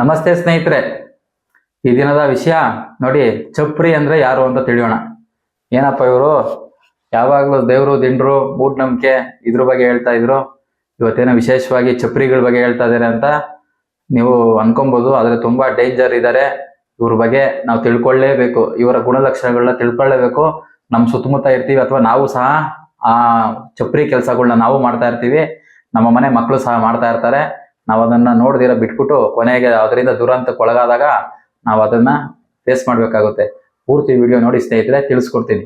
ನಮಸ್ತೆ ಸ್ನೇಹಿತರೆ. ಈ ದಿನದ ವಿಷಯ ನೋಡಿ, ಚಪ್ರಿ ಅಂದ್ರೆ ಯಾರು ಅಂತ ತಿಳಿಯೋಣ. ಏನಪ್ಪ ಇವರು? ಯಾವಾಗಲೂ ದೇವರು, ದಿಂಡ್ರು, ಮೂಢನಂಬಿಕೆ ಇದ್ರ ಬಗ್ಗೆ ಹೇಳ್ತಾ ಇದ್ರು. ಇವತ್ತೇನೋ ವಿಶೇಷವಾಗಿ ಚಪ್ರಿಗಳ ಬಗ್ಗೆ ಹೇಳ್ತಾ ಇದ್ದಾರೆ ಅಂತ ನೀವು ಅನ್ಕೊಬಹುದು ಆದ್ರೆ ತುಂಬಾ ಡೇಂಜರ್ ಇದ್ದಾರೆ ಇವ್ರ ಬಗ್ಗೆ ನಾವು ತಿಳ್ಕೊಳ್ಳೇಬೇಕು. ಇವರ ಗುಣಲಕ್ಷಣಗಳನ್ನ ತಿಳ್ಕೊಳ್ಳೇಬೇಕು. ನಮ್ಮ ಸುತ್ತಮುತ್ತ ಇರ್ತೀವಿ ಅಥವಾ ನಾವು ಸಹ ಆ ಚಪ್ರಿ ಕೆಲಸಗಳನ್ನ ನಾವು ಮಾಡ್ತಾ ಇರ್ತೀವಿ. ನಮ್ಮ ಮನೆ ಮಕ್ಕಳು ಸಹ ಮಾಡ್ತಾ ಇರ್ತಾರೆ. ನಾವು ಅದನ್ನ ನೋಡ್ದಿರ ಬಿಟ್ಬಿಟ್ಟು ಕೊನೆಗೆ ಅದರಿಂದ ದುರಂತಕ್ಕೆ ಒಳಗಾದಾಗ ನಾವು ಅದನ್ನ ಫೇಸ್ ಮಾಡ್ಬೇಕಾಗುತ್ತೆ. ಪೂರ್ತಿ ವಿಡಿಯೋ ನೋಡಿ ಸ್ನೇಹಿತರೆ, ತಿಳಿಸ್ಕೊಡ್ತೀನಿ.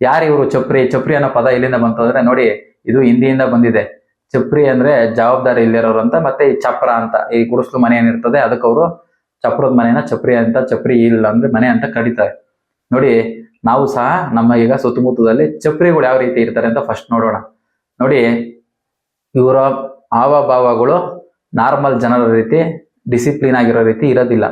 ಯಾರು ಇವರು ಚಪ್ರಿ ಚಪ್ರಿ ಅನ್ನೋ ಪದ ಇಲ್ಲಿಂದ ಬಂತು ಅಂದ್ರೆ ನೋಡಿ, ಇದು ಹಿಂದಿಯಿಂದ ಬಂದಿದೆ. ಚಪ್ರಿ ಅಂದ್ರೆ ಜವಾಬ್ದಾರಿ ಇಲ್ಲಿರೋರು ಅಂತ, ಮತ್ತೆ ಈ ಚಪ್ರ ಅಂತ, ಈ ಗುಡಿಸ್ಲು ಮನೆ ಏನಿರ್ತದೆ, ಅದಕ್ಕೆ ಅವರು ಚಪ್ರದ ಮನೆನ ಚಪ್ರಿ ಅಂತ, ಚಪ್ರಿ ಇಲ್ಲ ಅಂದ್ರೆ ಮನೆ ಅಂತ ಕರೀತಾರೆ. ನೋಡಿ, ನಾವು ಸಹ ನಮ್ಮ ಈಗ ಸುತ್ತಮುತ್ತದಲ್ಲಿ ಚಪ್ರಿಗಳು ಯಾವ ರೀತಿ ಇರ್ತಾರೆ ಅಂತ ಫಸ್ಟ್ ನೋಡೋಣ. ನೋಡಿ, ಇವರ ಹಾವಭಾವಗಳು ನಾರ್ಮಲ್ ಜನರ ರೀತಿ, ಡಿಸಿಪ್ಲಿನ್ ಆಗಿರೋ ರೀತಿ ಇರೋದಿಲ್ಲ.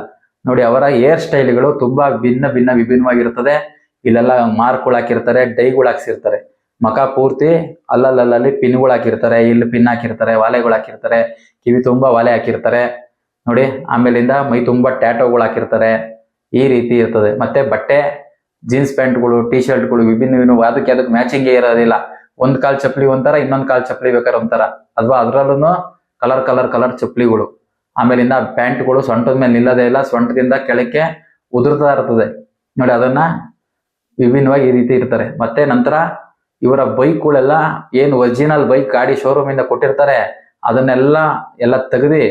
ನೋಡಿ, ಅವರ ಹೇರ್ ಸ್ಟೈಲ್ಗಳು ತುಂಬಾ ಭಿನ್ನ ಭಿನ್ನ ವಿಭಿನ್ನವಾಗಿರುತ್ತದೆ. ಇಲ್ಲೆಲ್ಲ ಮಾರ್ಕ್ಗಳು ಹಾಕಿರ್ತಾರೆ, ಡೈಗಳು ಹಾಕ್ಸಿರ್ತಾರೆ. ಮಕ ಪೂರ್ತಿ ಅಲ್ಲಲ್ಲಲ್ಲಿ ಪಿನ್ಗಳು ಹಾಕಿರ್ತಾರೆ ಇಲ್ಲಿ ಪಿನ್ ಹಾಕಿರ್ತಾರೆ, ವಾಲೆಗಳು ಹಾಕಿರ್ತಾರೆ, ಕಿವಿ ತುಂಬಾ ವಾಲೆ ಹಾಕಿರ್ತಾರೆ. ನೋಡಿ, ಆಮೇಲಿಂದ ಮೈ ತುಂಬಾ ಟ್ಯಾಟೋಗಳು ಹಾಕಿರ್ತಾರೆ. ಈ ರೀತಿ ಇರ್ತದೆ. ಮತ್ತೆ ಬಟ್ಟೆ, ಜೀನ್ಸ್ ಪ್ಯಾಂಟ್ಗಳು ಟಿ ಶರ್ಟ್ಗಳು ವಿಭಿನ್ನ ವಿಭಿನ್ನ ಅದಕ್ಕೆ ಅದಕ್ಕೆ ಮ್ಯಾಚಿಂಗೇ ಇರೋದಿಲ್ಲ. ಒಂದ್ ಕಾಲ್ ಚಪ್ಪಲಿ ಒಂಥರ, ಇನ್ನೊಂದ್ ಕಾಲ್ ಚಪ್ಪಲಿ ಬೇಕಾದ್ರೆ ಒಂಥರ. ಅಥವಾ ಅದ್ರಲ್ಲೂ ಕಲರ್ ಕಲರ್ ಕಲರ್ ಚಪ್ಪಲಿಗಳು. ಆಮೇಲಿಂದ ಪ್ಯಾಂಟ್ಗಳು ಸೊಂಟದ ಮೇಲೆ ನಿಲ್ಲದೇ ಇಲ್ಲ, ಸೊಂಟದಿಂದ ಕೆಳಕ್ಕೆ ಉದುರ್ತಾ ಇರ್ತದೆ. ನೋಡಿ ಅದನ್ನ ವಿಭಿನ್ನವಾಗಿ ಈ ರೀತಿ ಇರ್ತಾರೆ ಮತ್ತೆ ನಂತರ ಇವರ ಬೈಕ್ಗಳೆಲ್ಲ ಏನು ಒರಿಜಿನಲ್ ಬೈಕ್ ಗಾಡಿ ಶೋರೂಮ್ ಇಂದ ಕೊಟ್ಟಿರ್ತಾರೆ, ಅದನ್ನೆಲ್ಲ ಎಲ್ಲ ತೆಗೆದು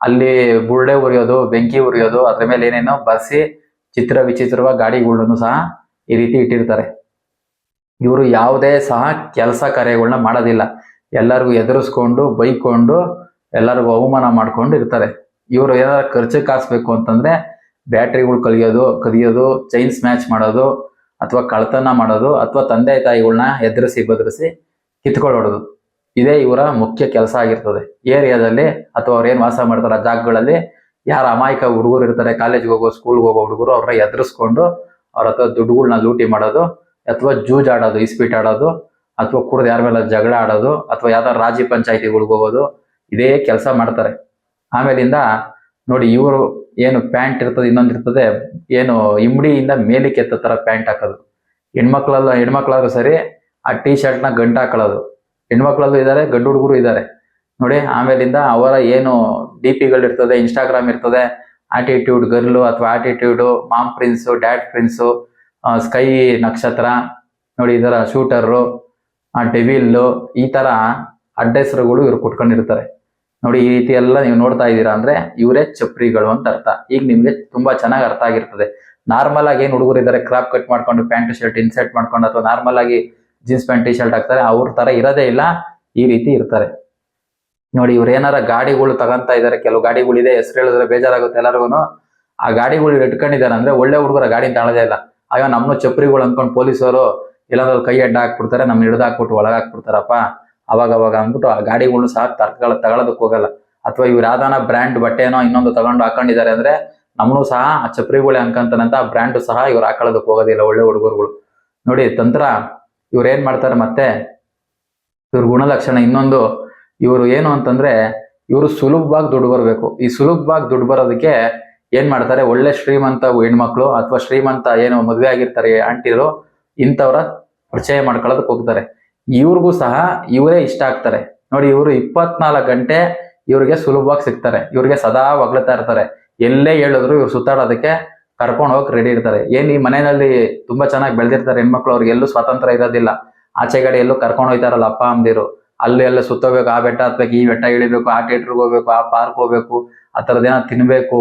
ಅಲ್ಲಿ ಬುರ್ಡೆ ಉರಿಯೋದು, ಬೆಂಕಿ ಉರಿಯೋದು, ಅದ್ರ ಮೇಲೆ ಏನೇನೋ ಬರ್ಸಿ ಚಿತ್ರ ವಿಚಿತ್ರವಾಗಿ ಗಾಡಿಗಳನ್ನು ಸಹ ಈ ರೀತಿ ಇಟ್ಟಿರ್ತಾರೆ. ಇವರು ಯಾವುದೇ ಸಹ ಕೆಲಸ ಕಾರ್ಯಗಳನ್ನ ಮಾಡೋದಿಲ್ಲ. ಎಲ್ಲರಿಗೂ ಎದುರಿಸ್ಕೊಂಡು, ಬೈಕೊಂಡು, ಎಲ್ಲರಿಗೂ ಅವಮಾನ ಮಾಡ್ಕೊಂಡು ಇರ್ತಾರೆ. ಇವರು ಏನಾದ್ರು ಖರ್ಚು ಕಾಸ್ಬೇಕು ಅಂತಂದ್ರೆ ಬ್ಯಾಟ್ರಿಗಳು ಕಲಿಯೋದು, ಕದಿಯೋದು ಚೈನ್ ಸ್ಮ್ಯಾಚ್ ಮಾಡೋದು, ಅಥವಾ ಕಳ್ತನ ಮಾಡೋದು, ಅಥವಾ ತಂದೆ ತಾಯಿಗಳನ್ನ ಎದುರಿಸಿ, ಬದರಿಸಿ ಕಿತ್ಕೊಳ್ಳೋದು. ಇದೇ ಇವರ ಮುಖ್ಯ ಕೆಲಸ ಆಗಿರ್ತದೆ. ಏರಿಯಾದಲ್ಲಿ ಅಥವಾ ಅವ್ರು ಏನು ವಾಸ ಮಾಡ್ತಾರೆ ಜಾಗಗಳಲ್ಲಿ ಯಾರು ಅಮಾಯಕ ಹುಡುಗರು ಇರ್ತಾರೆ, ಕಾಲೇಜ್ಗೆ ಹೋಗೋ, ಸ್ಕೂಲ್ಗೆ ಹೋಗೋ ಹುಡುಗರು ಅವ್ರನ್ನ ಎದುರಿಸ್ಕೊಂಡು ಅವ್ರ ಹತ್ರ ದುಡ್ಡುಗಳನ್ನ ಲೂಟಿ ಮಾಡೋದು, ಅಥವಾ ಜೂಜ್ ಆಡೋದು ಇಸ್ಪೀಟ್ ಆಡೋದು ಅಥವಾ ಕುಡ್ದು ಯಾರ ಮೇಲೆ ಜಗಳ ಆಡೋದು ಅಥವಾ ಯಾವ್ದಾದ್ರು ರಾಜ್ಯ ಪಂಚಾಯತಿಗಳಿಗೆ ಹೋಗೋದು, ಇದೇ ಕೆಲಸ ಮಾಡ್ತಾರೆ. ಆಮೇಲಿಂದ ನೋಡಿ ಇವರು ಏನು ಪ್ಯಾಂಟ್ ಇರ್ತದೆ, ಇನ್ನೊಂದು ಇರ್ತದೆ, ಏನು ಇಮ್ಡಿಯಿಂದ ಮೇಲಕ್ಕೆ ಎತ್ತ ತರ ಪ್ಯಾಂಟ್ ಹಾಕೋದು. ಹೆಣ್ಮಕ್ಳಲ್ಲ, ಹೆಣ್ಮಕ್ಳಾದ್ರೂ ಸರಿ, ಆ ಟೀ ಶರ್ಟ್ನ ಗಂಟು ಹಾಕೊಳ್ಳೋದು. ಹೆಣ್ಮಕ್ಳಲ್ಲೂ ಇದ್ದಾರೆ ಗಂಡು ಹುಡುಗರು ಇದ್ದಾರೆ ನೋಡಿ, ಆಮೇಲಿಂದ ಅವರ ಏನು ಡಿ ಪಿಗಳು ಇರ್ತದೆ ಇನ್ಸ್ಟಾಗ್ರಾಮ್ ಇರ್ತದೆ ಆಟಿಟ್ಯೂಡ್ ಗರ್ಲು ಅಥವಾ attitude mom prince dad prince sky ನಕ್ಷತ್ರ, ನೋಡಿ, ಇದರ ಶೂಟರು ಆ ಡೆವಿಲ್ಲು ಈ ತರ ಅಡ್ಡ ಹೆಸರುಗಳು ಇವ್ರು ಕುಟ್ಕೊಂಡಿರ್ತಾರೆ. ನೋಡಿ ಈ ರೀತಿ ಎಲ್ಲ ನೀವು ನೋಡ್ತಾ ಇದ್ದೀರಾ ಅಂದ್ರೆ ಇವರೇ ಚಪ್ರಿಗಳು ಅಂತ ಅರ್ಥ. ಈಗ ನಿಮ್ಗೆ ತುಂಬಾ ಚೆನ್ನಾಗಿ ಅರ್ಥ ಆಗಿರ್ತದೆ. ನಾರ್ಮಲ್ ಆಗಿ ಏನ್ ಹುಡುಗರು ಇದ್ದಾರೆ ಕ್ರಾಪ್ ಕಟ್ ಮಾಡ್ಕೊಂಡು, ಪ್ಯಾಂಟ್ ಶರ್ಟ್ ಇನ್ಸರ್ಟ್ ಮಾಡ್ಕೊಂಡು ಅಥವಾ ನಾರ್ಮಲ್ ಆಗಿ ಜೀನ್ಸ್ ಪ್ಯಾಂಟ್ ಟಿ ಶರ್ಟ್ ಹಾಕ್ತಾರೆ, ಅವ್ರ ತರ ಇರೋದೇ ಇಲ್ಲ, ಈ ರೀತಿ ಇರ್ತಾರೆ. ನೋಡಿ ಇವ್ರು ಏನಾರ ಗಾಡಿಗಳು ತಗೊಂತ ಇದಾರೆ, ಕೆಲವು ಗಾಡಿಗಳಿದೆ ಹೆಸರು ಹೇಳಿದ್ರೆ ಬೇಜಾರಾಗುತ್ತೆ ಎಲ್ಲರಿಗೂ ಆ ಗಾಡಿಗಳು ಇಟ್ಕೊಂಡಿದ್ದಾರೆ ಅಂದ್ರೆ ಒಳ್ಳೆ ಹುಡುಗರ ಗಾಡಿ ತಾಳದೇ ಇಲ್ಲ. ಅಯ್ಯೋ ನಮ್ಮನ್ನು ಚಪ್ರಿಗಳು ಅನ್ಕೊಂಡು ಪೊಲೀಸರು ಇಲ್ಲಾಂದ್ರೆ ಕೈ ಅಡ್ಡ ಹಾಕ್ಬಿಡ್ತಾರೆ, ನಮ್ಮ ಹಿಡಿದು ಹಾಕ್ಬಿಟ್ಟು ಒಳಗೆ ಹಾಕ್ಬಿಡ್ತಾರಪ್ಪ. ಅವಾಗ ಅವಾಗ ಅಂದ್ಬಿಟ್ಟು ಆ ಗಾಡಿಗಳು ಸಹ ತರ್ಕಗಳ ತಗೊಳೋದಕ್ಕೆ ಹೋಗಲ್ಲ. ಅಥವಾ ಇವ್ರು ಯಾವ್ದಾನ ಬ್ರ್ಯಾಂಡ್ ಬಟ್ಟೆನೋ ಇನ್ನೊಂದು ತಗೊಂಡು ಹಾಕೊಂಡಿದ್ದಾರೆ ಅಂದ್ರೆ ನಮ್ಮನು ಸಹ ಆ ಚಪ್ರಿಗಳೇ ಆ ಬ್ರ್ಯಾಂಡ್ ಸಹ ಇವ್ರು ಹಾಕೊಳ್ಳೋದಕ್ಕೆ ಹೋಗೋದಿಲ್ಲ ಒಳ್ಳೆ ಹುಡುಗರುಗಳು. ನೋಡಿ, ತಂತ್ರ, ಇವ್ರು ಏನ್ ಮಾಡ್ತಾರೆ ಮತ್ತೆ? ಇವ್ರ ಗುಣಲಕ್ಷಣ ಇನ್ನೊಂದು. ಇವರು ಏನು ಅಂತಂದ್ರೆ, ಇವರು ಸುಲಭವಾಗಿ ದುಡ್ಡು ಬರಬೇಕು. ಈ ಸುಲಭವಾಗಿ ದುಡ್ಡು ಬರೋದಕ್ಕೆ ಏನ್ ಮಾಡ್ತಾರೆ? ಒಳ್ಳೆ ಶ್ರೀಮಂತ ಹೆಣ್ಮಕ್ಳು ಅಥವಾ ಶ್ರೀಮಂತ ಏನು ಮದುವೆ ಆಗಿರ್ತಾರೆ, ಆಂಟಿರು ಇಂಥವ್ರ ಪರಿಚಯ ಮಾಡ್ಕೊಳ್ಳೋದಕ್ಕೆ ಹೋಗ್ತಾರೆ. ಇವ್ರಿಗೂ ಸಹ ಇವರೇ ಇಷ್ಟ ಆಗ್ತಾರೆ. ನೋಡಿ, ಇವರು ಇಪ್ಪತ್ನಾಲ್ಕು ಗಂಟೆ ಇವ್ರಿಗೆ ಸುಲಭವಾಗಿ ಸಿಗ್ತಾರೆ. ಇವ್ರಿಗೆ ಸದಾ ಹೊಗಳ್ತಾ ಇರ್ತಾರೆ. ಎಲ್ಲೇ ಹೇಳಿದ್ರು ಇವ್ರು ಸುತ್ತಾಡೋದಕ್ಕೆ ಕರ್ಕೊಂಡು ಹೋಗಕ್ ರೆಡಿ ಇರ್ತಾರೆ. ಏನ್ ಈ ಮನೆಯಲ್ಲಿ ತುಂಬಾ ಚೆನ್ನಾಗಿ ಬೆಳೆದಿರ್ತಾರೆ ಹೆಣ್ಮಕ್ಳು, ಅವ್ರಿಗೆ ಎಲ್ಲೂ ಸ್ವಾತಂತ್ರ್ಯ ಇರೋದಿಲ್ಲ. ಆಚೆ ಕಡೆ ಎಲ್ಲೂ ಕರ್ಕೊಂಡು ಹೋಯ್ತಾರಲ್ಲ ಅಪ್ಪ, ಅಮ್ಮದಿರು. ಅಲ್ಲಿ ಎಲ್ಲ ಸುತ್ತೋಬೇಕು, ಆ ಬೆಟ್ಟ ಹತ್ಬೇಕು, ಈ ಬೆಟ್ಟ ಇಳಿಬೇಕು ಆ ಥಿಯೇಟ್ರಿಗೆ ಹೋಗ್ಬೇಕು, ಆ ಪಾರ್ಕ್ ಹೋಗ್ಬೇಕು, ಆ ಥರದ್ದೇನೋ ತಿನ್ಬೇಕು,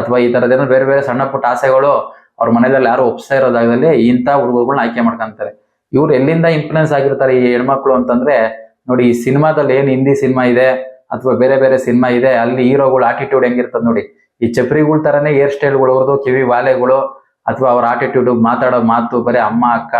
ಅಥವಾ ಈ ಥರದ್ದೇನೋ ಬೇರೆ ಬೇರೆ ಸಣ್ಣ ಪುಟ್ಟ ಆಸೆಗಳು ಅವ್ರ ಮನೆಯಲ್ಲಿ ಯಾರು ಒಪ್ಸಾ ಇರೋದಾಗದಲ್ಲಿ ಇಂಥ ಹುಡುಗರುಗಳನ್ನ ಆಯ್ಕೆ ಮಾಡ್ಕೊಂತಾರೆ. ಇವ್ರು ಎಲ್ಲಿಂದ ಇನ್ಫ್ಲುಯೆನ್ಸ್ ಆಗಿರ್ತಾರೆ ಈ ಹೆಣ್ಮಕ್ಳು ಅಂತಂದ್ರೆ, ನೋಡಿ ಈ ಸಿನಿಮಾದಲ್ಲಿ ಏನ್ ಹಿಂದಿ ಸಿನಿಮಾ ಇದೆ ಅಥವಾ ಬೇರೆ ಬೇರೆ ಸಿನಿಮಾ ಇದೆ, ಅಲ್ಲಿ ಹೀರೋಗಳು ಆಟಿಟ್ಯೂಡ್ ಹೆಂಗಿರ್ತದೆ ನೋಡಿ. ಈ ಚಪ್ರಿಗಳ ತರನೇ ಹೇರ್ ಸ್ಟೈಲ್ಗಳು ಅವ್ರದ್ದು, ಕಿವಿ ವಾಲೆಗಳು ಅಥವಾ ಅವ್ರ ಆಟಿಟ್ಯೂಡ್ ಮಾತಾಡೋ ಮಾತು, ಬರೀ ಅಮ್ಮ, ಅಕ್ಕ,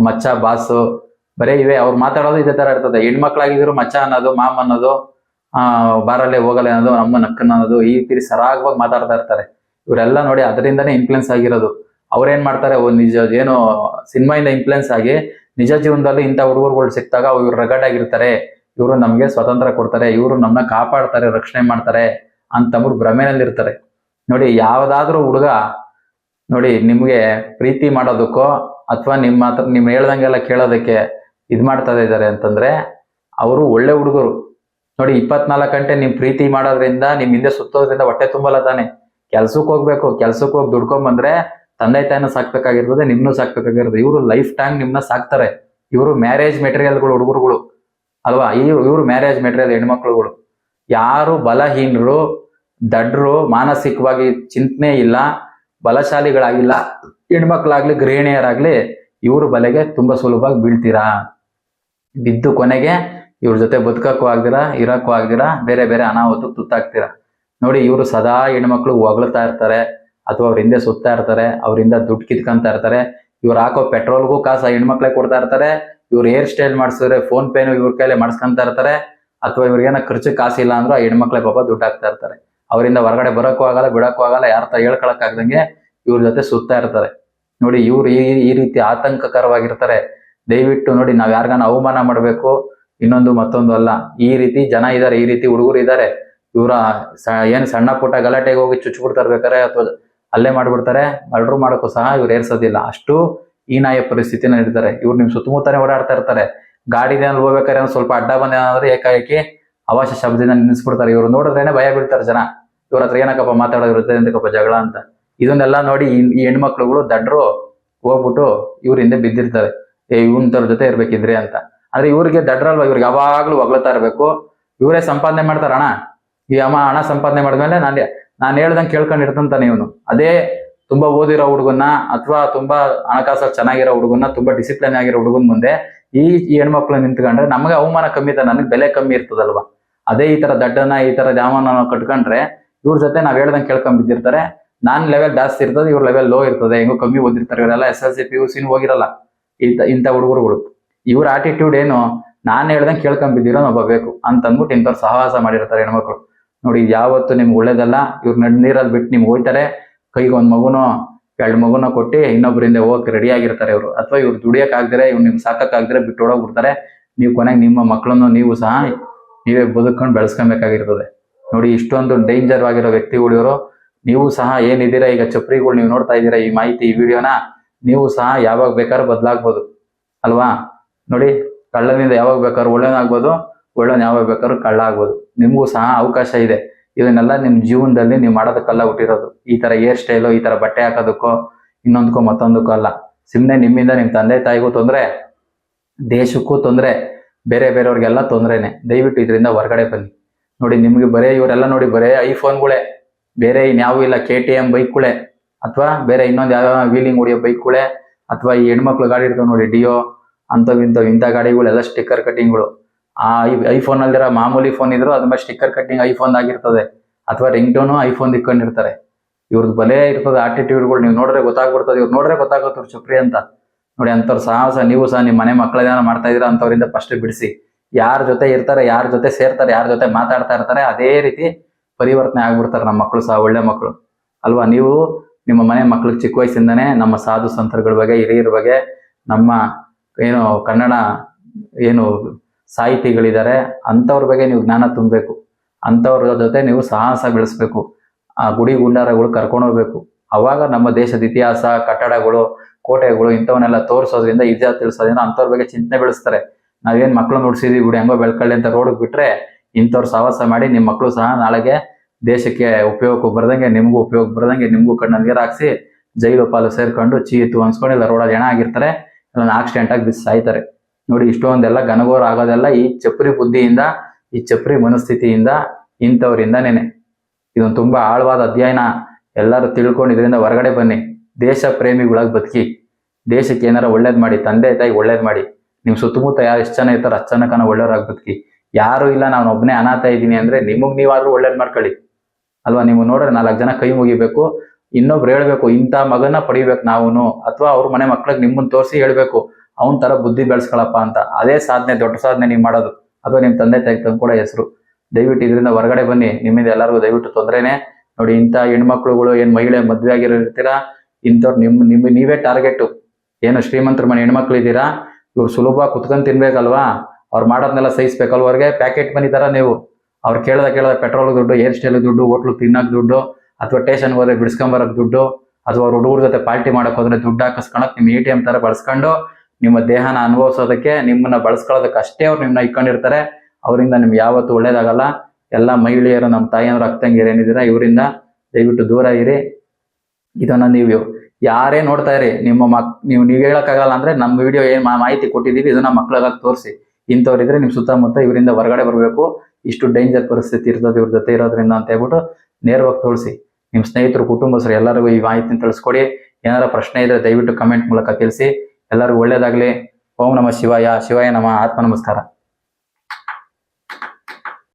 ಮಚ್ಚ, ಬಾಸು, ಬರೀ ಇವೆ. ಅವ್ರು ಮಾತಾಡೋದು ಇದೇ ತರ ಇರ್ತದೆ. ಹೆಣ್ಮಕ್ಳಾಗಿದ್ರು ಮಚ್ಚ ಅನ್ನೋದು, ಮಾಮ್ ಅನ್ನೋದು, ಆ, ಬಾರಲ್ಲೇ ಹೋಗಲ್ಲ ಅನ್ನೋದು ನಮ್ಮ ನಕ್ಕನ್ ಅನ್ನೋದು, ಈ ರೀತಿ ಸರಾಗವಾಗಿ ಮಾತಾಡ್ತಾ ಇರ್ತಾರೆ. ಇವರೆಲ್ಲ ನೋಡಿ ಅದರಿಂದನೇ ಇನ್ಫ್ಲುಯೆನ್ಸ್ ಆಗಿರೋದು. ಅವ್ರೇನ್ ಮಾಡ್ತಾರೆ? ನಿಜ, ಏನು ಸಿನಿಮಾಯಿಂದ ಇನ್ಫ್ಲುಯೆನ್ಸ್ ಆಗಿ ನಿಜ ಜೀವನದಲ್ಲಿ ಇಂಥ ಹುಡುಗರುಗಳು ಸಿಕ್ತಾಗ ಇವ್ರು ರಗಡ್ ಆಗಿರ್ತಾರೆ ಇವರು ನಮಗೆ ಸ್ವತಂತ್ರ ಕೊಡ್ತಾರೆ. ಇವರು ನಮ್ಮನ್ನ ಕಾಪಾಡ್ತಾರೆ, ರಕ್ಷಣೆ ಮಾಡ್ತಾರೆ ಅಂತಂದ್ಬಿಟ್ಟು ಭ್ರಮೆನಲ್ಲಿ ಇರ್ತಾರೆ ನೋಡಿ, ಯಾವ್ದಾದ್ರೂ ಹುಡುಗ ನೋಡಿ ನಿಮ್ಗೆ ಪ್ರೀತಿ ಮಾಡೋದಕ್ಕೋ ಅಥವಾ ನಿಮ್ಮ ಹತ್ರ ನಿಮ್ ಹೇಳ್ದಂಗೆಲ್ಲ ಕೇಳೋದಕ್ಕೆ ಇದ್ ಮಾಡ್ತಾ ಇದ್ದಾರೆ ಅಂತಂದ್ರೆ ಅವರು ಒಳ್ಳೆ ಹುಡುಗರು. ನೋಡಿ, ಇಪ್ಪತ್ನಾಲ್ಕು ಗಂಟೆ ನಿಮ್ ಪ್ರೀತಿ ಮಾಡೋದ್ರಿಂದ ನಿಮ್ ಹಿಂದೆ ಸುತ್ತೋದ್ರಿಂದ ಹೊಟ್ಟೆ ತುಂಬಲ್ಲ ತಾನೆ. ಕೆಲ್ಸಕ್ಕೆ ಹೋಗ್ಬೇಕು ಕೆಲ್ಸಕ್ಕೆ ಹೋಗಿ ದುಡ್ಕೊಂಡ್ ಬಂದ್ರೆ ತಂದೆ ತಾಯಿನ ಸಾಕ್ಬೇಕಾಗಿರ್ತದೆ, ನಿಮ್ನು ಸಾಕ್ಬೇಕಾಗಿರ್ತದೆ. ಇವರು ಲೈಫ್ ಟೈಮ್ ನಿಮ್ನ ಸಾಕ್ತಾರೆ. ಇವರು ಮ್ಯಾರೇಜ್ ಮೆಟೀರಿಯಲ್ಗಳು ಹುಡುಗರುಗಳು. ಅಲ್ವಾ? ಈ ಇವರು ಮ್ಯಾರೇಜ್ ಮೆಟೀರಿಯಲ್ ಹೆಣ್ಮಕ್ಳುಗಳು. ಯಾರು ಬಲಹೀನರು, ದಡ್ರು, ಮಾನಸಿಕವಾಗಿ ಚಿಂತನೆ ಇಲ್ಲ, ಬಲಶಾಲಿಗಳಾಗಿಲ್ಲ, ಹೆಣ್ಮಕ್ಳಾಗ್ಲಿ, ಗೃಹಿಣಿಯರಾಗ್ಲಿ, ಇವ್ರ ಬಲೆಗೆ ತುಂಬಾ ಸುಲಭವಾಗಿ ಬೀಳ್ತೀರಾ? ಬಿದ್ದು ಕೊನೆಗೆ ಇವ್ರ ಜೊತೆ ಬದುಕಕ್ಕೂ ಆಗ್ದಿರಾ, ಇರಕ್ಕೂ ಆಗ್ದಿರಾ, ಬೇರೆ ಬೇರೆ ಅನಾಹುತಕ್ಕೆ ತುತ್ತಾಗ್ತೀರಾ? ನೋಡಿ, ಇವರು ಸದಾ ಹೆಣ್ಮಕ್ಳು ಹೊಗಳ್ತಾ ಇರ್ತಾರೆ, ಅಥವಾ ಅವ್ರ ಹಿಂದೆ ಸುತ್ತಾ ಇರ್ತಾರೆ ಅವರಿಂದ ದುಡ್ಡು ಕಿತ್ಕೊಂತ ಇರ್ತಾರೆ. ಇವ್ರು ಹಾಕೋ ಪೆಟ್ರೋಲ್ಗೂ ಕಾಸು ಹೆಣ್ಮಕ್ಳೇ ಕೊಡ್ತಾ ಇರ್ತಾರೆ. ಇವ್ರು ಹೇರ್ ಸ್ಟೈಲ್ ಮಾಡಿಸಿದ್ರೆ ಫೋನ್ ಪೇನು ಇವ್ರ ಕೈಲೇ ಮಾಡಿಸ್ಕೊಂತ ಇರ್ತಾರೆ. ಅಥವಾ ಇವ್ರಿಗೇನ ಖರ್ಚು ಕಾಸಿಲ್ಲ ಅಂದ್ರೆ ಆ ಹೆಣ್ಮಕ್ಳೆ ಪಾಪ ದುಡ್ಡು ಹಾಕ್ತಾ ಇರ್ತಾರೆ. ಅವರಿಂದ ಹೊರಗಡೆ ಬರೋಕ್ಕೂ ಆಗಲ್ಲ, ಬಿಡಕ್ಕೂ ಆಗಲ್ಲ, ಯಾರ ತ ಹೇಳ್ಕೊಳಕ್ಕಾಗ್ದಂಗೆ ಇವ್ರ ಜೊತೆ ಸುತ್ತಾ ಇರ್ತಾರೆ. ನೋಡಿ, ಇವ್ರು ಈ ಈ ರೀತಿ ಆತಂಕಕರವಾಗಿರ್ತಾರೆ. ದಯವಿಟ್ಟು ನೋಡಿ, ನಾವು ಯಾರಿಗಾನ ಅವಮಾನ ಮಾಡಬೇಕು, ಇನ್ನೊಂದು ಮತ್ತೊಂದು ಅಲ್ಲ. ಈ ರೀತಿ ಜನ ಇದ್ದಾರೆ ಈ ರೀತಿ ಹುಡುಗರು ಇದಾರೆ. ಇವರ ಏನ್ ಸಣ್ಣ ಪುಟ್ಟ ಗಲಾಟೆಗೆ ಹೋಗಿ ಚುಚ್ಚಿಬಿಡ್ತಾರೆ ಬೇಕಾರೆ ಅಥವಾ ಅಲ್ಲೇ ಮಾಡ್ಬಿಡ್ತಾರೆ, ಮರ್ಡ್ರ್ ಮಾಡೋಕ್ಕೂ ಸಹ ಇವ್ರು ಏರ್ಸೋದಿಲ್ಲ. ಅಷ್ಟು ಹೀನಾಯ ಪರಿಸ್ಥಿತಿನ ಇರ್ತಾರೆ ಇವ್ರು ನಿಮ್ ಸುತ್ತಮುತ್ತನೇ ಓಡಾಡ್ತಾ ಇರ್ತಾರೆ. ಗಾಡಿನಲ್ಲಿ ಹೋಗ್ಬೇಕಾದ್ರೆ ಸ್ವಲ್ಪ ಅಡ್ಡ ಬಂದ ಏನಾದ್ರೆ ಏಕಾಏಕಿ ಅವಾಶ ಶಬ್ದದಿಂದ ನಿಲ್ಲಿಸ್ಬಿಡ್ತಾರೆ. ಇವ್ರು ನೋಡಿದ್ರೇನೆ ಭಯ ಬೀಳ್ತಾರೆ ಜನ. ಇವ್ರ ಹತ್ರ ಏನಕ್ಕಪ್ಪ ಮಾತಾಡೋದಿರುತ್ತೆ ಎಂತಕ್ಕಪ್ಪ ಜಗಳ ಅಂತ. ಇದನ್ನೆಲ್ಲ ನೋಡಿ ಈ ಈ ಹೆಣ್ಮಕ್ಳುಗಳು ದಡ್ರು ಹೋಗ್ಬಿಟ್ಟು ಇವ್ರ ಹಿಂದೆ ಬಿದ್ದಿರ್ತಾರೆ. ಏ ಇವಂತವ್ರ ಜೊತೆ ಇರ್ಬೇಕಿದ್ರಿ ಅಂತ. ಆದ್ರೆ ಇವ್ರಿಗೆ ದಡ್ರಲ್ವಾ? ಇವ್ರಿಗೆ ಯಾವಾಗ್ಲೂ ಹೊಗಳ್ತಾ ಇರ್ಬೇಕು. ಇವರೇ ಸಂಪಾದನೆ ಮಾಡ್ತಾರ ಹಣ ಈ ಅಮ್ಮ ಹಣ ಸಂಪಾದನೆ ಮಾಡಿದ್ಮೇಲೆ ನಾನು ನಾನು ಹೇಳ್ದಂಗೆ ಕೇಳ್ಕೊಂಡಿರ್ತಂತಾನೆ ಇವನು. ಅದೇ ತುಂಬಾ ಓದಿರೋ ಹುಡುಗನ್ನ ಅಥವಾ ತುಂಬಾ ಹಣಕಾಸು ಚೆನ್ನಾಗಿರೋ ಹುಡುಗನ್ನ ತುಂಬಾ ಡಿಸಿಪ್ಲಿನ್ ಆಗಿರೋ ಹುಡುಗನ್ ಮುಂದೆ ಈ ಹೆಣ್ಮಕ್ಳು ನಿಂತ್ಕೊಂಡ್ರೆ ನಮಗೆ ಅವಮಾನ ಕಮ್ಮಿ ಇದೆ, ನನಗೆ ಬೆಲೆ ಕಮ್ಮಿ ಇರ್ತದಲ್ವಾ? ಅದೇ ಈ ತರ ದಡ್ಡನ, ಈ ತರ ಜಾಮನ ಕಟ್ಕೊಂಡ್ರೆ ಇವ್ರ ಜೊತೆ ನಾವ್ ಹೇಳ್ದಂಗೆ ಕೇಳ್ಕೊಂಡ್ ಬಿದ್ದಿರ್ತಾರೆ. ನಾನ್ ಲೆವೆಲ್ ಜಾಸ್ತಿ ಇರ್ತದೆ, ಇವ್ರ ಲೆವೆಲ್ ಲೋ ಇರ್ತದೆ, ಹೆಂಗೋ ಕಮ್ಮಿ ಓದಿರ್ತಾರೆ, ಇವರೆಲ್ಲ S L C P U ಸಿನ್ ಹೋಗಿರಲ್ಲ. ಇಂಥ ಇಂಥ ಹುಡುಗರುಗಳು. ಇವ್ರ ಆಟಿಟ್ಯೂಡ್ ಏನು? ನಾನು ಹೇಳ್ದಂಗೆ ಕೇಳ್ಕೊಂಡ್ ಬಿದ್ದಿರೋ ನಾವು ಬೇಕು ಅಂತ ಅಂದ್ಬಿಟ್ಟು ಇಂಥವ್ರು ಸಹವಾಸ ಮಾಡಿರ್ತಾರೆ ಹೆಣ್ಮಕ್ಳು. ನೋಡಿ, ಯಾವತ್ತು ನಿಮ್ಗೆ ಒಳ್ಳೇದಲ್ಲ, ಇವ್ರು ನಡ್, ನೀರಲ್ಲಿ ಬಿಟ್ಟು ನಿಮ್ಗೆ ಹೋಯ್ತಾರೆ ಕೈಗೆ ಒಂದು ಮಗುನೋ, ಎರಡು ಮಗುನ ಕೊಟ್ಟು ಇನ್ನೊಬ್ಬರಿಂದ ಹೋಗಕ್ಕೆ ರೆಡಿ ಆಗಿರ್ತಾರೆ ಇವರು. ಅಥವಾ ಇವ್ರು ದುಡಿಯಕ್ಕೆ ಆಗ್ದಿರೆ ಇವ್ರು ನಿಮ್ಗೆ ಸಾಕಕ್ ಆಗ್ದಿರೆ ಬಿಟ್ಟು ಓಡೋಗ್ಬಿಡ್ತಾರೆ ನೀವು ಕೊನೆಗೆ ನಿಮ್ಮ ಮಕ್ಕಳನ್ನು ನೀವು ಸಹ ನೀವೇ ಬದುಕೊಂಡು ಬೆಳೆಸ್ಕೊಬೇಕಾಗಿರ್ತದೆ. ನೋಡಿ, ಇಷ್ಟೊಂದು ಡೇಂಜರ್ ಆಗಿರೋ ವ್ಯಕ್ತಿಗಳು ಇವರು. ನೀವು ಸಹ ಏನಿದ್ದೀರಾ, ಈಗ ಚಪ್ರಿಗಳು ನೀವು ನೋಡ್ತಾ ಇದ್ದೀರಾ ಈ ಮಾಹಿತಿ, ಈ ವಿಡಿಯೋನ, ನೀವು ಸಹ ಯಾವಾಗ ಬೇಕಾದ್ರೂ ಬದಲಾಗ್ಬೋದು. ಅಲ್ವಾ? ನೋಡಿ, ಕಳ್ಳನಿಂದ ಯಾವಾಗ ಬೇಕಾದ್ರೂ ಒಳ್ಳೆನಾಗ್ಬೋದು. ಒಳ್ಳೆನ್ ಯಾವಾಗ ಬೇಕಾದ್ರೂ ಕಳ್ಳ ಆಗ್ಬೋದು ನಿಮಗೂ ಸಹ ಅವಕಾಶ ಇದೆ. ಇದನ್ನೆಲ್ಲ ನಿಮ್ಮ ಜೀವನದಲ್ಲಿ ನೀವು ಮಾಡೋದಕ್ಕೆಲ್ಲ ಹುಟ್ಟಿರೋದು. ಈ ತರ ಹೇರ್ ಸ್ಟೈಲು ಈ ತರ ಬಟ್ಟೆ ಹಾಕೋದಕ್ಕೋ, ಇನ್ನೊಂದಕ್ಕೋ, ಮತ್ತೊಂದಕ್ಕೋ ಅಲ್ಲ. ಸುಮ್ಮನೆ ನಿಮ್ಮಿಂದ ನಿಮ್ಮ ತಂದೆ ತಾಯಿಗೂ ತೊಂದರೆ, ದೇಶಕ್ಕೂ ತೊಂದರೆ, ಬೇರೆ ಬೇರೆಯವ್ರಿಗೆಲ್ಲ ತೊಂದರೆನೆ. ದಯವಿಟ್ಟು ಇದರಿಂದ ಹೊರಗಡೆ ಬನ್ನಿ. ನೋಡಿ, ನಿಮಗೆ ಬರೇ ಇವರೆಲ್ಲ ನೋಡಿ ಬರೇ ಐಫೋನ್ಗಳೇ, ಬೇರೆ ಇನ್ಯಾವೂ ಇಲ್ಲ ಕೆ ಟಿ ಎಂ ಬೈಕ್ಗಳೇ, ಅಥವಾ ಬೇರೆ ಇನ್ನೊಂದು ಯಾವ ವೀಲಿಂಗ್ ಹೊಡಿಯೋ ಬೈಕ್ಗಳೇ, ಅಥವಾ ಈ ಹೆಣ್ಮಕ್ಳು ಗಾಡಿ ಇರ್ತಾವೆ ನೋಡಿ ಡಿಯೋ ಅಂಥವು ಇಂಥವು ಇಂಥ ಗಾಡಿಗಳೆಲ್ಲ ಸ್ಟಿಕ್ಕರ್ ಕಟ್ಟಿಂಗ್ಗಳು ಆ ಐಫೋನ್ ಅಲ್ಲಿರೋ ಮಾಮೂಲಿ ಫೋನ್ ಇದ್ರು ಅದ್ರ ಮೇಲೆ ಸ್ಟಿಕ್ಕರ್ ಕಟ್ಟಿಂಗ್ ಐಫೋನ್ ಆಗಿರ್ತದೆ. ಅಥವಾ ರಿಂಗ್ ಟೋನು ಐಫೋನ್ ಇಕ್ಕೊಂಡಿರ್ತಾರೆ ಇವ್ರದ್ದು ಬಲೇ ಇರ್ತದೆ ಆಟಿಟ್ಯೂಡ್ಗಳು ನೀವು ನೋಡಿದ್ರೆ ಗೊತ್ತಾಗ್ಬಿಡ್ತದೆ. ಇವ್ರು ನೋಡ್ರೆ ಗೊತ್ತಾಗುತ್ತೆ ಚುಪ್ರಿ ಅಂತ. ನೋಡಿ, ಅಂಥವ್ರು ಸಾಹಸ, ನೀವು ಸಹ ನಿಮ್ಮ ಮನೆ ಮಕ್ಕಳೇನ ಮಾಡ್ತಾ ಇದ್ರ ಅಂಥವ್ರಿಂದ ಫಸ್ಟ್ ಬಿಡಿಸಿ. ಯಾರ ಜೊತೆ ಇರ್ತಾರೆ, ಯಾರ ಜೊತೆ ಸೇರ್ತಾರೆ, ಯಾರ ಜೊತೆ ಮಾತಾಡ್ತಾ ಇರ್ತಾರೆ, ಅದೇ ರೀತಿ ಪರಿವರ್ತನೆ ಆಗ್ಬಿಡ್ತಾರೆ ನಮ್ಮ ಮಕ್ಕಳು ಸಹ, ಒಳ್ಳೆ ಮಕ್ಕಳು ಅಲ್ವಾ? ನೀವು ನಿಮ್ಮ ಮನೆ ಮಕ್ಕಳಿಗೆ ಚಿಕ್ಕ ವಯಸ್ಸಿಂದನೇ ನಮ್ಮ ಸಾಧು ಸಂತರುಗಳ ಬಗ್ಗೆ, ಹಿರಿಯರ ಬಗ್ಗೆ, ನಮ್ಮ ಏನು ಕನ್ನಡ ಏನು ಸಾಹಿತಿಗಳಿದ್ದಾರೆ, ಅಂಥವ್ರ ಬಗ್ಗೆ ನೀವು ಜ್ಞಾನ ತುಂಬಬೇಕು. ಅಂಥವ್ರ ಜೊತೆ ನೀವು ಸಾಹಸ ಬೆಳೆಸ್ಬೇಕು. ಆ ಗುಡಿ ಗುಂಡಾರಗಳು ಕರ್ಕೊಂಡು ಹೋಗ್ಬೇಕು. ಅವಾಗ ನಮ್ಮ ದೇಶದ ಇತಿಹಾಸ, ಕಟ್ಟಡಗಳು, ಕೋಟೆಗಳು ಇಂಥವನ್ನೆಲ್ಲ ತೋರಿಸೋದ್ರಿಂದ, ಇತಿಹಾಸ ತಿಳಿಸೋದ್ರಿಂದ ಅಂಥವ್ರ ಬಗ್ಗೆ ಚಿಂತನೆ ಬೆಳೆಸ್ತಾರೆ. ನಾವೇನು ಮಕ್ಳು ನುಡ್ಸಿದೀವಿ ಬಿಡಿ, ಹೆಂಗೋ ಬೆಳ್ಕಳ್ಳಿ ಅಂತ ರೋಡ್ ಬಿಟ್ರೆ ಇಂಥವ್ರು ಸಾಹಸ ಮಾಡಿ ನಿಮ್ಮ ಮಕ್ಕಳು ಸಹ ನಾಳೆಗೆ ದೇಶಕ್ಕೆ ಉಪಯೋಗಕ್ಕೆ ಬರದಂಗೆ, ನಿಮಗೂ ಉಪಯೋಗ ಬರದಂಗೆ, ನಿಮಗೂ ಕಣ್ಣ ನೀರು ಹಾಕ್ಸಿ ಜೈಲು ಪಾಲು ಸೇರ್ಕೊಂಡು ಚೀತು ಅನ್ಸ್ಕೊಂಡು ಇಲ್ಲ ರೋಡಲ್ಲಿ ಹೆಣ ಆಗಿರ್ತಾರೆ. ಆಕ್ಸಿಡೆಂಟ್ ಆಗಿ ಬಿಸಿ ಸಾಯ್ತಾರೆ. ನೋಡಿ, ಇಷ್ಟೊಂದೆಲ್ಲ ಘನಘೋರ ಆಗೋದೆಲ್ಲ ಈ ಚಪ್ರಿ ಬುದ್ಧಿಯಿಂದ, ಈ ಚಪ್ರಿ ಮನಸ್ಥಿತಿಯಿಂದ ಇಂಥವ್ರಿಂದನೇನೆ. ಇದೊಂದು ತುಂಬಾ ಆಳವಾದ ಅಧ್ಯಯನ. ಎಲ್ಲರೂ ತಿಳ್ಕೊಂಡು ಇದರಿಂದ ಹೊರಗಡೆ ಬನ್ನಿ. ದೇಶ ಪ್ರೇಮಿಗಳಾಗಿ ಬದುಕಿ. ದೇಶಕ್ಕೆ ಏನಾರ ಒಳ್ಳೇದ್ ಮಾಡಿ, ತಂದೆ, ತಾಯಿ ಒಳ್ಳೇದ್ ಮಾಡಿ. ನಿಮ್ ಸುತ್ತಮುತ್ತ ಯಾರು ಎಷ್ಟು ಜನ ಇರ್ತಾರೋ ಅಷ್ಟು ಒಳ್ಳೆಯವ್ರಾಗಿ ಬದುಕಿ. ಯಾರು ಇಲ್ಲ, ನಾನು ಒಬ್ಬನೇ ಅನಾಥ ಇದ್ದೀನಿ ಅಂದ್ರೆ ನಿಮಗ್ ನೀವಾದ್ರೂ ಒಳ್ಳೇದ್ ಮಾಡ್ಕೊಳ್ಳಿ. ಅಲ್ವಾ? ನೀವು ನೋಡ್ರೆ ನಾಲ್ಕು ಜನ ಕೈ ಮುಗಿಬೇಕು. ಇನ್ನೊಬ್ರು ಹೇಳ್ಬೇಕು, ಇಂಥ ಮಗನ ಪಡಿಬೇಕು ನಾವು ಅಥವಾ ಅವ್ರ ಮನೆ ಮಕ್ಳಿಗೆ ನಿಮ್ಮನ್ನ ತೋರಿಸಿ ಹೇಳ್ಬೇಕು ಅವನ್ ತರ ಬುದ್ಧಿ ಬೆಳೆಸ್ಕೊಳಪ್ಪ ಅಂತ. ಅದೇ ಸಾಧನೆ, ದೊಡ್ಡ ಸಾಧನೆ ನೀವು ಮಾಡೋದು. ಅಥವಾ ನಿಮ್ಮ ತಂದೆ ತಾಯಿ ಕೂಡ ಹೆಸರು. ದಯವಿಟ್ಟು ಇದರಿಂದ ಹೊರಗಡೆ ಬನ್ನಿ. ನಿಮ್ಮಿಂದ ಎಲ್ಲರಿಗೂ ದಯವಿಟ್ಟು ತೊಂದರೆನೆ. ನೋಡಿ, ಇಂಥ ಹೆಣ್ಮಕ್ಳುಗಳು, ಏನು ಮಹಿಳೆ ಮದ್ವೆ ಇರ್ತೀರಾ ಇಂಥವ್ರು ನಿಮ್ ನಿಮ್, ನೀವೇ ಟಾರ್ಗೆಟ್. ಏನು ಶ್ರೀಮಂತರ ಮನೆ ಹೆಣ್ಮಕ್ಳು ಇದ್ದೀರಾ? ಇವ್ರು ಸುಲಭ ಕುತ್ಕೊಂಡು ತಿನ್ಬೇಕಲ್ವಾ? ಅವ್ರು ಮಾಡೋದ್ನೆಲ್ಲ ಸಹಿಸ್ಬೇಕಲ್ವ ಅವ್ರಿಗೆ? ಪ್ಯಾಕೆಟ್ ಮನಿ ತರ ನೀವು. ಅವ್ರು ಕೇಳ್ದ ಕೇಳ್ದ ಪೆಟ್ರೋಲ್ ದುಡ್ಡು ಹೇರ್ ಸ್ಟೈಲ್ ದುಡ್ಡು, ಹೋಟ್ಲು ತಿನ್ನಕ್ ದುಡ್ಡು, ಅಥವಾ ಟೇಷನ್ಗೆ ಹೋದ್ರೆ ಬಿಡಿಸ್ಕೊಂಬರಕ್ ದುಡ್ಡು, ಅಥವಾ ಅವ್ರ ಹುಡುಗರ ಜೊತೆ ಪಾರ್ಟಿ ಮಾಡಕ್ ಹೋದ್ರೆ ದುಡ್ಡು ಹಾಕಿಸ್ಕೊಳಕ್ ನಿಮ್ಮ ಎ ಟಿ ಎಂ ತರ ಬಳಸ್ಕೊಂಡು ನಿಮ್ಮ ದೇಹನ ಅನುಭವಿಸೋದಕ್ಕೆ ನಿಮ್ಮನ್ನ ಬಳಸ್ಕೊಳ್ಳೋದಕ್ಕೆ ಅಷ್ಟೇ ಅವ್ರು ನಿಮ್ಮನ್ನ ಇಟ್ಕೊಂಡಿರ್ತಾರೆ. ಅವರಿಂದ ನಿಮ್ಗೆ ಯಾವತ್ತೂ ಒಳ್ಳೇದಾಗಲ್ಲ. ಎಲ್ಲ ಮಹಿಳೆಯರು ನಮ್ಮ ತಾಯಿಯವ್ರ ಅಕ್ಕಂಗಿರು ಏನಿದ್ದೀರಾ ಇವರಿಂದ ದಯವಿಟ್ಟು ದೂರ ಇರಿ. ಇದನ್ನ ನೀವು ಯಾರೇ ನೋಡ್ತಾ ಇರಿ, ನಿಮ್ಮ ಮಕ್, ನೀವು ನೀವು ಹೇಳಕ್ಕಾಗಲ್ಲ ಅಂದ್ರೆ ನಮ್ಮ ವಿಡಿಯೋ ಏನ್ ಮಾಹಿತಿ ಕೊಟ್ಟಿದ್ದೀವಿ, ಇದನ್ನ ಮಕ್ಕಳಾಗ ತೋರಿಸಿ. ಇಂಥವ್ರಿದ್ರೆ ನಿಮ್ ಸುತ್ತಮುತ್ತ ಇವರಿಂದ ಹೊರಗಡೆ ಬರಬೇಕು. ಇಷ್ಟು ಡೇಂಜರ್ ಪರಿಸ್ಥಿತಿ ಇರ್ತದೆ ಇವ್ರ ಜೊತೆ ಇರೋದ್ರಿಂದ ಅಂತ ಹೇಳ್ಬಿಟ್ಟು ನೇರವಾಗಿ ತೋರಿಸಿ. ನಿಮ್ಮ ಸ್ನೇಹಿತರು, ಕುಟುಂಬಸ್ಥರು ಎಲ್ಲರಿಗೂ ಈ ಮಾಹಿತಿನ ತಿಳಿಸ್ಕೊಡಿ. ಏನಾರ ಪ್ರಶ್ನೆ ಇದ್ರೆ ದಯವಿಟ್ಟು ಕಮೆಂಟ್ ಮೂಲಕ ತಿಳಿಸಿ. ಎಲ್ಲರಿಗೂ ಒಳ್ಳೇದಾಗ್ಲಿ. ಓಂ ನಮ ಶಿವಾಯ. ಶಿವಾಯ ನಮ. ಆತ್ಮ ನಮಸ್ಕಾರ.